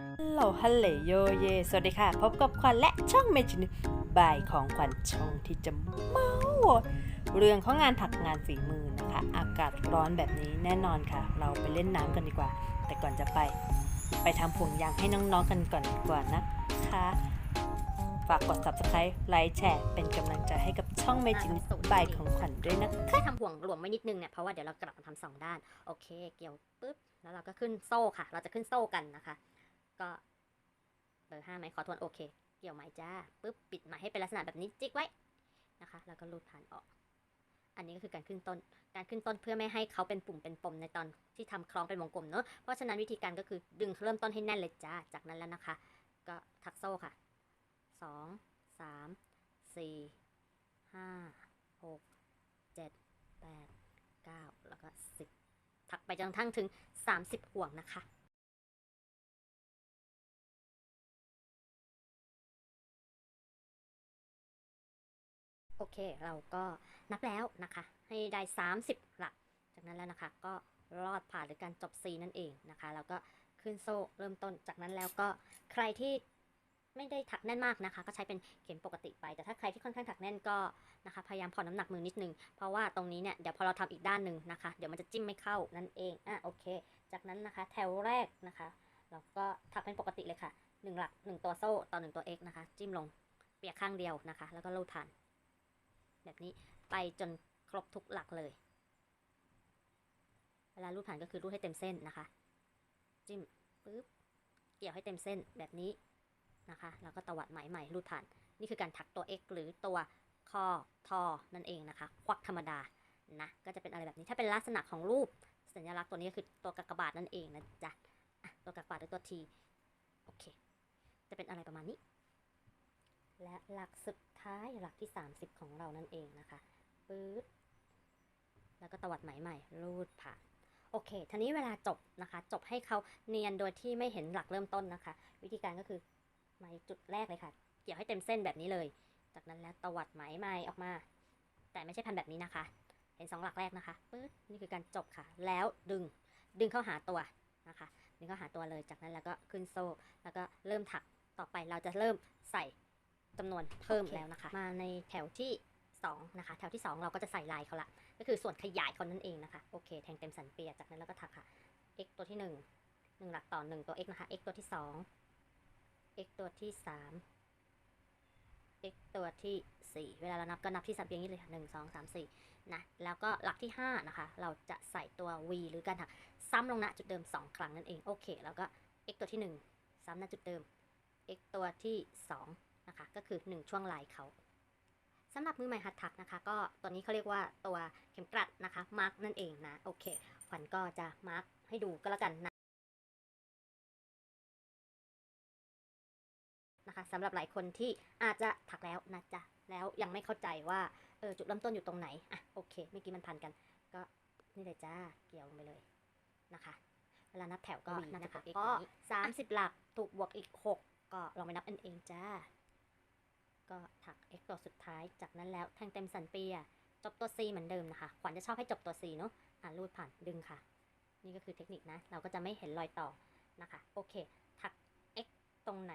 ฮัลโหลฮัลโหลโยเย สวัสดีค่ะ พบกับขวัญและช่องเมจินบ่ายของขวัญช่องที่จะเมาเรื่องของงานถักงานฝีมือนะคะ อากาศร้อนแบบนี้แน่นอนค่ะ เราไปเล่นน้ำกันดีกว่า แต่ก่อนจะไป ไปทำผงยางให้น้องๆกันก่อนดีกว่านะคะ ฝากกด subscribe ไลค์แชร์ เป็นกำลังใจให้กับช่องเมจินบ่ายของขวัญด้วยนะคะแค่ทำห่วงหลวมไว้นิดนึงเนี่ยเพราะว่าเดี๋ยวเรากลับมาทำสองด้าน โอเค เกี่ยวปุ๊บแล้วเราก็ขึ้นโซ่ค่ะ เราจะขึ้นโซ่กันนะคะ ก็เบอร์ห้าไหมขอทวนโอเค เกี่ยวไหมจ้าปุ๊บปิดไหมให้เป็นลักษณะแบบนี้จิกไว้นะคะ แล้วก็รูดผ่านออก อันนี้ก็คือการขึ้นต้น การขึ้นต้นเพื่อไม่ให้เขาเป็นปุ่มเป็นปมในตอนที่ทำคล้องเป็นวงกลมเนอะเพราะฉะนั้นวิธีการก็คือดึงเริ่มต้นให้แน่นเลยจ้าจากนั้นแล้วนะคะ ก็ทักโซ่ค่ะสองสามสี่ห้าหกเจ็ดแปดเก้าแล้วก็สิบถักไปจนทั่งถึงสามสิบห่วงนะคะ อเค เราก็นับแล้วนะคะ ให้ได้ 30 หลัก จากนั้นแล้วนะคะ ก็ลอดผ่านหรือการจบ C นั่นเองนะคะ แล้วก็ขึ้นโซ่เริ่มต้นจากนั้นแล้วก็ใครที่ไม่ได้ถักแน่นมากนะคะ ก็ใช้เป็นเข็มปกติไป แต่ถ้าใครที่ค่อนข้างถักแน่นก็นะคะ พยายามผ่อนน้ำหนักมือนิดนึง เพราะว่าตรงนี้เนี่ยเดี๋ยวพอเราทำอีกด้านหนึ่งนะคะ เดี๋ยวมันจะจิ้มไม่เข้านั่นเอง อะโอเค จากนั้นนะคะ แถวแรกนะคะเราก็ถักเป็นปกติเลยค่ะหนึ่งหลักหนึ่งตัวโซ่ต่อหนึ่งตัว x นะคะ จิ้มลงเปียกข้างเดียวนะคะ แล้วก็ลูดผ่าน แบบนี้ไปจนครบทุกหลักเลย เวลารูดผ่านก็คือรูดให้เต็มเส้นนะคะ จิ้มปึ๊บเกี่ยวให้เต็มเส้นแบบนี้นะคะ แล้วก็ตวัดไหมใหม่รูดผ่าน นี่คือการถักตัว x หรือตัวคอทอนั่นเองนะคะ ควักธรรมดานะก็จะเป็นอะไรแบบนี้ถ้าเป็นลักษณะของรูปสัญลักษณ์ตัวนี้ก็คือตัวกากบาทนั่นเองนะจ๊ะตัวกากบาทหรือตัว t โอเค จะเป็นอะไรประมาณนี้ และหลักสุด ท้ายหลักที่ 30 ของเรานั่นเองนะคะปื๊ดแล้วก็ตวัดไหมใหม่รูดผ่านโอเคทีนี้เวลาจบนะคะ จบให้เขาเนียนโดยที่ไม่เห็นหลักเริ่มต้นนะคะ วิธีการก็คือไหมจุดแรกเลยค่ะ เกี่ยวให้เต็มเส้นแบบนี้เลย จากนั้นแล้วตวัดไหมใหม่ออกมา แต่ไม่ใช่พันแบบนี้นะคะ เห็นสองหลักแรกนะคะปื๊ดนี่คือการจบค่ะ แล้วดึงดึงเข้าหาตัวนะคะดึงเข้าหาตัวเลยจากนั้นแล้วก็ขึ้นโซ่ แล้วก็เริ่มถักต่อไปเราจะเริ่มใส่ จำนวนเพิ่มแล้วนะคะ มาในแถวที่ 2 นะคะ แถวที่ 2 เราก็จะใส่ลายเขาละ ก็คือส่วนขยายเขานั่นเองนะคะ โอเค แทงเต็มสันเปีย จากนั้นแล้วก็ถักค่ะ x ตัวที่ 1 1 หลักต่อ 1 ตัว x นะคะ x ตัวที่ 2 x ตัวที่ 3 x ตัวที่ 4 เวลาเรานับก็นับที่สันเปียอย่างนี้เลยค่ะ 1 2 3 4 นะ แล้วก็หลักที่ 5 นะคะ เราจะใส่ตัว v หรือการถักซ้ำลงณจุดเดิม 2 ครั้งนั่นเอง โอเค แล้วก็ x ตัวที่ 1 ซ้ำณจุดเดิม x ตัวที่ 2 นะคะ ก็คือ 1 ช่วงลายเขาสำหรับมือใหม่หัดถักนะคะ ก็ตัวนี้เขาเรียกว่าตัวเข็มกลัดนะคะมาร์กนั่นเองนะโอเคขวัญก็จะมาร์กให้ดูก็แล้วกันนะนะคะสำหรับหลายคนที่อาจจะถักแล้วนะจ๊ะแล้วยังไม่เข้าใจว่าเออจุดเริ่มต้นอยู่ตรงไหนอะโอเคเมื่อกี้มันพันกัน ก็นี่เลยจ้าเกี่ยวลงไปเลยนะคะเวลานับแถวก็นับจาก x ก็สามสิบหลักถูกบวกอีกหกก็ลองไปนับเองเองจ้า ก็ถัก x ตัวสุดท้าย จากนั้นแล้วแทงเต็มสันเปียจบตัว c เหมือนเดิมนะคะ ขวัญจะชอบให้จบตัว c เนาะอ่ารูดผ่านดึงค่ะ นี่ก็คือเทคนิคนะ เราก็จะไม่เห็นรอยต่อนะคะ โอเค ถัก x ตรงไหน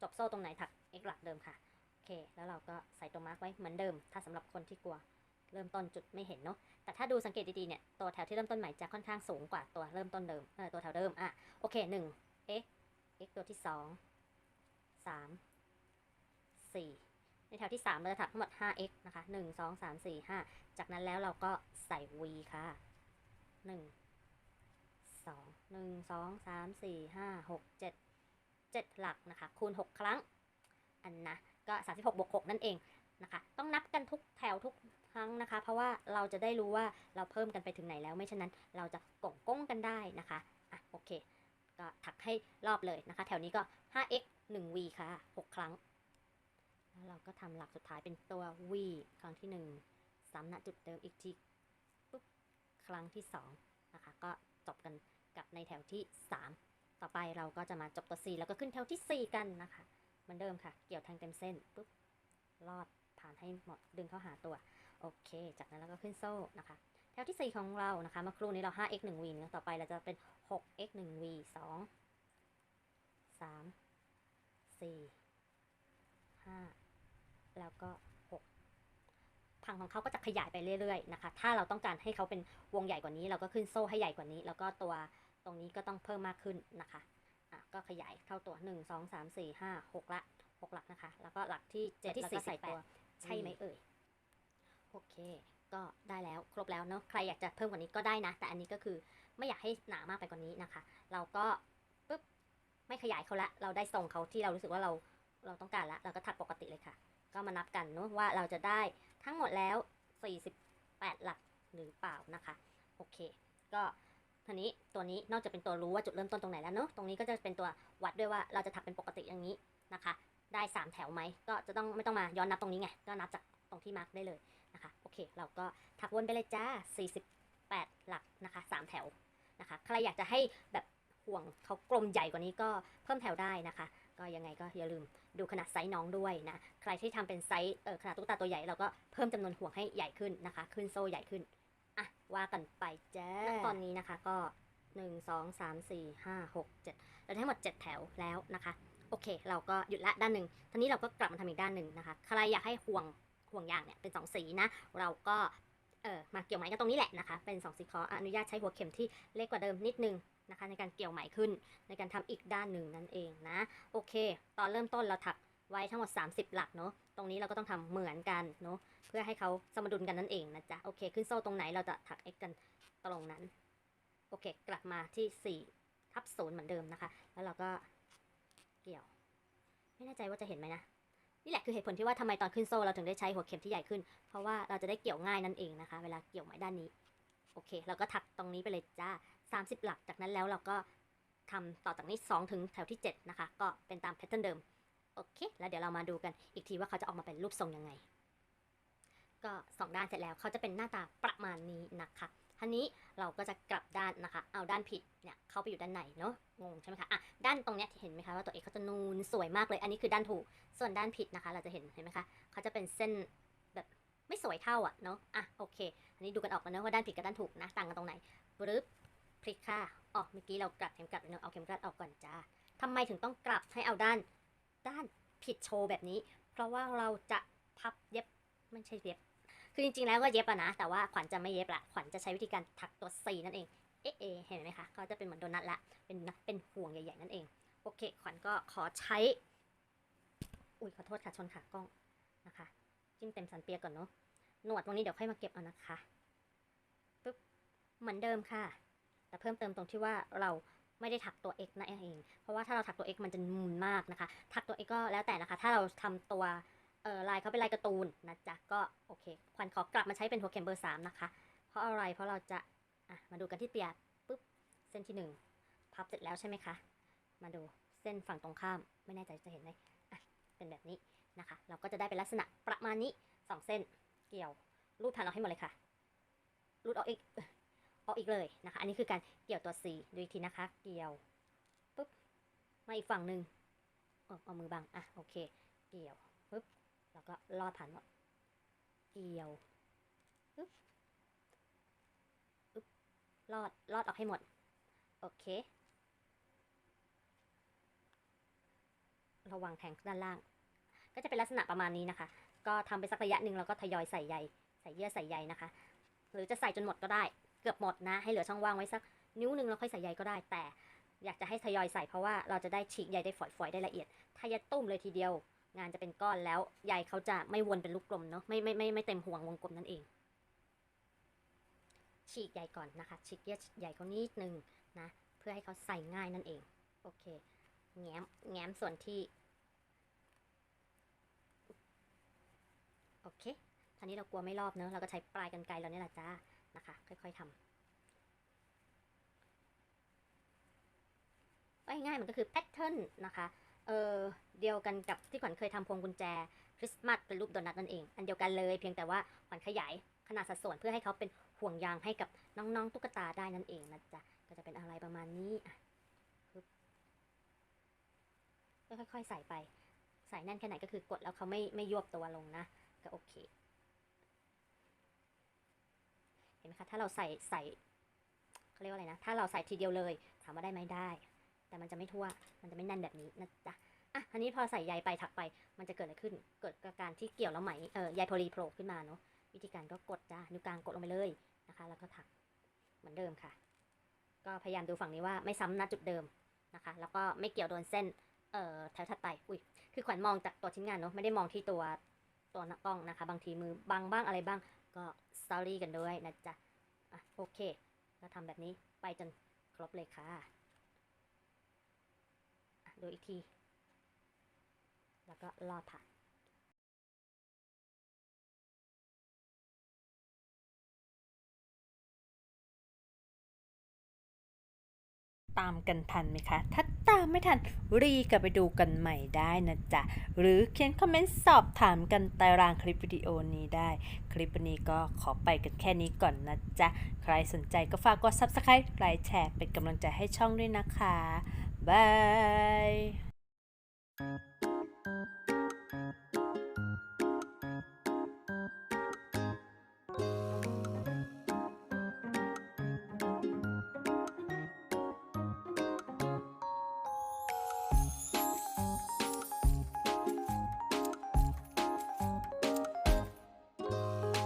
จบโซ่ตรงไหนถัก x หลักเดิมค่ะ โอเค แล้วเราก็ใส่ตัวมาร์กไว้เหมือนเดิม ถ้าสำหรับคนที่กลัว เริ่มต้นจุดไม่เห็นเนาะ แต่ถ้าดูสังเกตดีๆเนี่ย ตัวแถวที่เริ่มต้นใหม่จะค่อนข้างสูงกว่าตัวเริ่มต้นเดิม เออ ตัวแถวเดิม อะ โอเคหนึ่ง x x ตัวที่สองสามสี่ ในแถวที่สามเราจะถักทั้งหมด 5x นะคะหนึ่งสองสามสี่ห้าจากนั้นแล้วเราก็ใส่ v ค่ะหนึ่งสองหนึ่งสองสามสี่ห้าหกเจ็ดเจ็ดหลักนะคะ คูณหกครั้ง อันนะ ก็สามสิบหกบวกหกนั่นเองนะคะ ต้องนับกันทุกแถวทุกครั้งนะคะ เพราะว่าเราจะได้รู้ว่าเราเพิ่มกันไปถึงไหนแล้ว ไม่เช่นนั้นเราจะก่งก้งกันได้นะคะ อะ โอเค ก็ถักให้รอบเลยนะคะ แถวนี้ก็ 5x 1v ค่ะ 6 ครั้ง แล้วเราก็ทำหลักสุดท้ายเป็นตัว v ครั้งที่1ซ้ำณจุดเดิมอีกทีปุ๊บครั้งที่2นะคะก็จบกันกับในแถวที่ 3 ต่อไปเราก็จะมาจบตัว 4 แล้วก็ขึ้นแถวที่ 4 กันนะคะเหมือนเดิมค่ะ เกี่ยวแทงเต็มเส้นปุ๊บลอดผ่านให้หมดดึงเข้าหาตัว โอเค จากนั้นเราก็ขึ้นโซ่นะคะ แถวที่ 4 ของเรานะคะเมื่อครู่นี้เรา 5x 1v นะต่อไปเราจะเป็น 6x 1v 2 3สี่ห้า แล้วก็หกพังของเขาก็จะขยายไปเรื่อยๆนะคะ ถ้าเราต้องการให้เขาเป็นวงใหญ่กว่านี้ เราก็ขึ้นโซ่ให้ใหญ่กว่านี้ แล้วก็ตัวตรงนี้ก็ต้องเพิ่มมากขึ้นนะคะอะก็ขยายเข้าตัวหนึ่งสองสามสี่ห้าหกละหกหลักนะคะ แล้วก็หลักที่เจ็ดที่แล้วก็ใส่48ตัวใช่ไหมเอ่ยโอเค ก็ได้แล้วครบแล้วเนาะใครอยากจะเพิ่มกว่านี้ก็ได้นะ แต่อันนี้ก็คือไม่อยากให้หนามากไปกว่านี้นะคะ เราก็ปุ๊บไม่ขยายเขาละ เราได้ทรงเขาที่เรารู้สึกว่าเราเราต้องการละ เราก็ถักปกติเลยค่ะ ก็มานับกันเนาะว่าเราจะได้ทั้งหมดแล้ว 48 หลักหรือเปล่านะคะ โอเค ก็ทีนี้ตัวนี้นอกจากเป็นตัวรู้ว่าจุดเริ่มต้นตรงไหนแล้วเนาะตรงนี้ก็จะเป็นตัววัดด้วยว่าเราจะถักเป็นปกติอย่างนี้นะคะ ได้ 3 แถวไหมก็จะต้องไม่ต้องมาย้อนนับตรงนี้ไงก็นับจากตรงที่มาร์กได้เลยนะคะโอเค เราก็ถักวนไปเลยจ้า 48 หลักนะคะ 3 แถวนะคะ ใครอยากจะให้แบบห่วงเขากลมใหญ่กว่านี้ก็เพิ่มแถวได้นะคะ ก็ยังไงก็อย่าลืมดูขนาดไซส์น้องด้วยนะ ใครที่ทำเป็นไซส์เออขนาดตุ๊กตาตัวใหญ่เราก็เพิ่มจำนวนห่วงให้ใหญ่ขึ้นนะคะ ขึ้นโซ่ใหญ่ขึ้นอะว่ากันไปจ้าตอนนี้นะคะก็ 1 2 3 4 5 6 7เราได้ทั้งหมด 7 แถวแล้วนะคะ โอเค เราก็หยุดละด้านหนึ่งทีนี้เราก็กลับมาทำอีกด้านหนึ่งนะคะ ใครอยากให้ห่วงห่วงยางเนี่ยเป็น 2 สีนะ เราก็ ออมาเกี่ยวไหมกันตรงนี้แหละนะคะ เป็น2สีขออนุญาตใช้หัวเข็มที่เล็กกว่าเดิมนิดนึงนะคะ ในการเกี่ยวไหมขึ้น ในการทำอีกด้านหนึ่งนั่นเองนะ โอเค ตอนเริ่มต้นเราถักไว้ทั้งหมด 30 หลักเนาะ ตรงนี้เราก็ต้องทำเหมือนกันเนาะ เพื่อให้เขาสมดุลกันนั่นเองนะจ๊ะ โอเค ขึ้นโซ่ตรงไหนเราจะถัก x กันตรงนั้น โอเค กลับมาที่4ทับศูนย์เหมือนเดิมนะคะ แล้วเราก็เกี่ยว ไม่แน่ใจว่าจะเห็นไหมนะ นี่แหละคือเหตุผลที่ว่าทำไมตอนขึ้นโซ่เราถึงได้ใช้หัวเข็มที่ใหญ่ขึ้น เพราะว่าเราจะได้เกี่ยวง่ายนั่นเองนะคะ เวลาเกี่ยวไม้ด้านนี้ โอเค เราก็ถักตรงนี้ไปเลยจ้า 30 หลัก จากนั้นแล้วเราก็ทำต่อจากนี้ 2 ถึงแถวที่ 7 นะคะ ก็เป็นตามแพทเทิร์นเดิม โอเค แล้วเดี๋ยวเรามาดูกันอีกทีว่าเขาจะออกมาเป็นรูปทรงยังไง ก็สองด้านเสร็จแล้วเขาจะเป็นหน้าตาประมาณนี้นะคะ ทีนี้เราก็จะกลับด้านนะคะ เอาด้านผิดเนี่ยเข้าไปอยู่ด้านในเนาะงงใช่ไหมคะอะด้านตรงเนี้ยเห็นไหมคะว่าตัวเอกเขาจะนูนสวยมากเลย อันนี้คือด้านถูกส่วนด้านผิดนะคะ เราจะเห็นเห็นไหมคะเขาจะเป็นเส้นแบบไม่สวยเท่าอะเนาะอะโอเค อันนี้ดูกันออกกันเนอะว่าด้านผิดกับด้านถูกนะต่างกันตรงไหนบรึบพลิกค่ะอ๋อเมื่อกี้เรากลับเข็มกลัดเนอะเอาเข็มกลัดออกก่อนจ้าทำไมถึงต้องกลับให้เอาด้านด้านผิดโชว์แบบนี้ เพราะว่าเราจะพับเย็บไม่ใช่เย็บ คือจริงๆแล้วก็เย็บอะนะ แต่ว่าขวัญจะไม่เย็บละ ขวัญจะใช้วิธีการถักตัวซีนั่นเอง เอ๊ะเอะเห็นไหมคะเขาจะเป็นเหมือนโดนัทละ เป็นนะเป็นห่วงใหญ่ๆนั่นเอง โอเค ขวัญก็ขอใช้ อุ้ยขอโทษค่ะ ชนขากล้องนะคะ จิ้มเต็มสันเปียก่อนเนาะ หนวดตรงนี้เดี๋ยวค่อยมาเก็บเอานะคะ ปึ๊บ เหมือนเดิมค่ะ แต่เพิ่มเติมตรงที่ว่าเราไม่ได้ถักตัว x นั่นเอง เพราะว่าถ้าเราถักตัว x มันจะนูนมากนะคะ ถักตัว x ก็แล้วแต่นะคะ ถ้าเราทำตัว เออลายเขาเป็นลายการ์ตูนนะจ๊ะก็โอเคขวัญขอกลับมาใช้เป็นหัวเข็มเบอร์สามนะคะ เพราะอะไรเพราะเราจะอะมาดูกันที่เปียปุ๊บเส้นที่หนึ่งพับเสร็จแล้วใช่ไหมคะมาดูเส้นฝั่งตรงข้ามไม่แน่ใจจะเห็นไหมอะเป็นแบบนี้นะคะ เราก็จะได้เป็นลักษณะประมาณนี้สองเส้นเกี่ยวรูดผ่านออกให้หมดเลยค่ะรูดออกอีกออกอีกเลยนะคะ อันนี้คือการเกี่ยวตัว C ดูอีกทีนะคะ เกี่ยวปุ๊บมาอีกฝั่งหนึ่งเอาเอามือบังอะโอเค เกี่ยวปุ๊บ แล้วก็ลอดผ่านหมดเกี่ยวปุ๊บปุ๊บลอดลอดออกให้หมด โอเค ระวังแทงด้านล่าง ก็จะเป็นลักษณะประมาณนี้นะคะ ก็ทำไปสักระยะหนึ่งแล้วก็ทยอยใส่ใยใส่เยื่อใส่ใยนะคะ หรือจะใส่จนหมดก็ได้ เกือบหมดนะ ให้เหลือช่องว่างไว้สักนิ้วหนึ่งแล้วค่อยใส่ใยก็ได้ แต่อยากจะให้ทยอยใส่เพราะว่าเราจะได้ฉีกใยได้ฝอยๆได้ละเอียด ถ้ายัดตุ้มเลยทีเดียว งานจะเป็นก้อนแล้วใยเขาจะไม่วนเป็นลูกกลมเนาะไม่ไม่ไม่ไม่เต็มห่วงวงกลมนั่นเอง ฉีกใยก่อนนะคะ ฉีกเยื่อใยเขานิดนึงนะ เพื่อให้เขาใส่ง่ายนั่นเอง โอเค แง้มแง้มส่วนที่โอเคทีนี้เรากลัวไม่รอบเนอะเราก็ใช้ปลายกันไกรเราเนี่ยแหละจ้านะคะ ค่อย ๆทำง่ายๆมันก็คือแพทเทิร์นนะคะ เออเดียวกันกับที่ขวัญเคยทำพวงกุญแจคริสต์มาสเป็นรูปโดนัทนั่นเอง อันเดียวกันเลยเพียงแต่ว่าขวัญขยายขนาดสัดส่วนเพื่อให้เขาเป็นห่วงยางให้กับน้องๆตุ๊กตาได้นั่นเองนะจ๊ะก็จะเป็นอะไรประมาณนี้อะก็ค่อยๆใส่ไป ใส่แน่นแค่ไหนก็คือกดแล้วเขาไม่ไม่ยวบตัวลงนะ ก็โอเค เห็นไหมคะ ถ้าเราใส่ใส่เขาเรียกว่าอะไรนะ ถ้าเราใส่ทีเดียวเลย ถามว่าได้ไหมได้ แต่มันจะไม่ทั่ว มันจะไม่แน่นแบบนี้นะจ๊ะอะอันนี้พอใส่ใยไปถักไป มันจะเกิดอะไรขึ้น เกิดการที่เกี่ยวแล้วไหมเออใยโพลีโผล่ขึ้นมาเนาะ วิธีการก็กดจ้านิ้วกลางกดลงไปเลยนะคะ แล้วก็ถักเหมือนเดิมค่ะ ก็พยายามดูฝั่งนี้ว่าไม่ซ้ำณจุดเดิมนะคะ แล้วก็ไม่เกี่ยวโดนเส้นเอ่อแถวถัดไป อุ้ย คือขวัญมองจากตัวชิ้นงานเนาะ ไม่ได้มองที่ตัวตัวหน้ากล้องนะคะ บางทีมือบังบ้างอะไรบ้าง ก็สตอรี่กันด้วยนะจ๊ะ อะโอเค ก็ทำแบบนี้ไปจนครบเลยค่ะ ดูอีกที แล้วก็ลอดผ่านตามกันทันไหมคะ ถ้าตามไม่ทันรีกลับไปดูกันใหม่ได้นะจ๊ะ หรือเขียนคอมเมนต์สอบถามกันใต้รางคลิปวิดีโอนี้ได้ คลิปนนี้ก็ขอไปกันแค่นี้ก่อนนะจ๊ะ ใครสนใจก็ฝากกด Subscribe ไลค์แชร์เป็นกำลังใจให้ช่องด้วยนะคะ Bye!